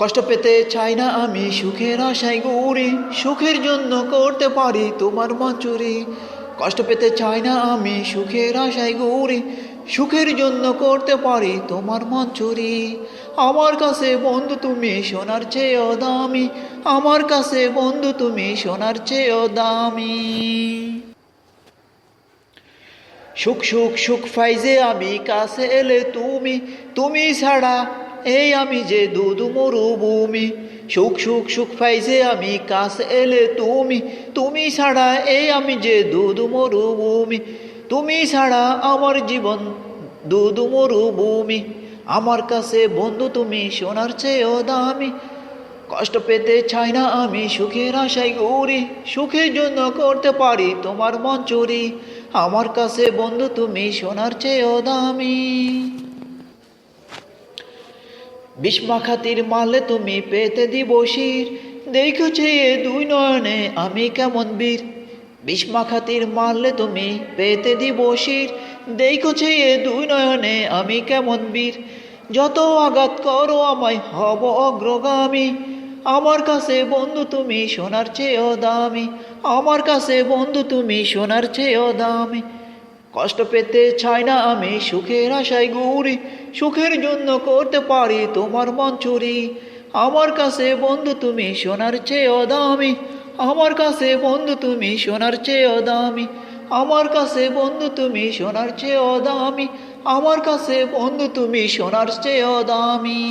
কষ্ট পেতে চাই না আমি, সুখের আশায় গৌরি, সুখের জন্য করতে পারি তোমার মন চুরি কষ্ট পেতে চাই না আমি, সুখের আশায় গৌরি, সুখের জন্য করতে পারি তোমার মন চুরি আমার কাছে বন্ধু তুমি সোনার চেয়েও দামি, আমার কাছে বন্ধু তুমি সোনার চেয়েও দামি। সুখ সুখ সুখ ফাইজে আমি কাছে এলে তুমি তুমি ছাড়া এই আমি যে দুধ মরুভূমি, সুখ সুখ সুখ ফাইজে আমি কাছে এলে তুমি তুমি ছাড়া এই আমি যে দুধ মরুভূমি, তুমি ছাড়া আমার জীবন দুধ মরুভূমি, আমার কাছে বন্ধু তুমি সোনার চেয়েও দামি, কষ্ট পেতে চাই না আমি সুখের আশায় গৌরি সুখের জন্য করতে পারি তোমার মন চুরি আমার কাছে বন্ধু তুমি সোনার চেয়েও দামি। বিষ্মা খাতির মারলে তুমি পেতে দিব শির। দেখো চেয়ে দুই নয়নে আমি কেমন বীর। বিষ্মা খাতির মারলে তুমি পেতে দিব শির। দেখো চেয়ে দুই নয়নে আমি কেমন বীর। যত আঘাত করো আমায়, হব অগ্রগামী। আমার কাছে বন্ধু তুমি সোনার চেয়েও দামি। আমার কাছে বন্ধু তুমি সোনার চেয়েও দামি। কষ্ট পেতে চাই না আমি, সুখের আশায় গৌরি সুখের জন্য করতে পারি তোমার মন চুরি। আমার কাছে বন্ধু তুমি সোনার চেয়েও দামি, আমার কাছে বন্ধু তুমি সোনার চেয়েও দামি, আমার কাছে বন্ধু তুমি সোনার চেয়েও দামি, আমার কাছে বন্ধু তুমি সোনার চেয়েও দামি।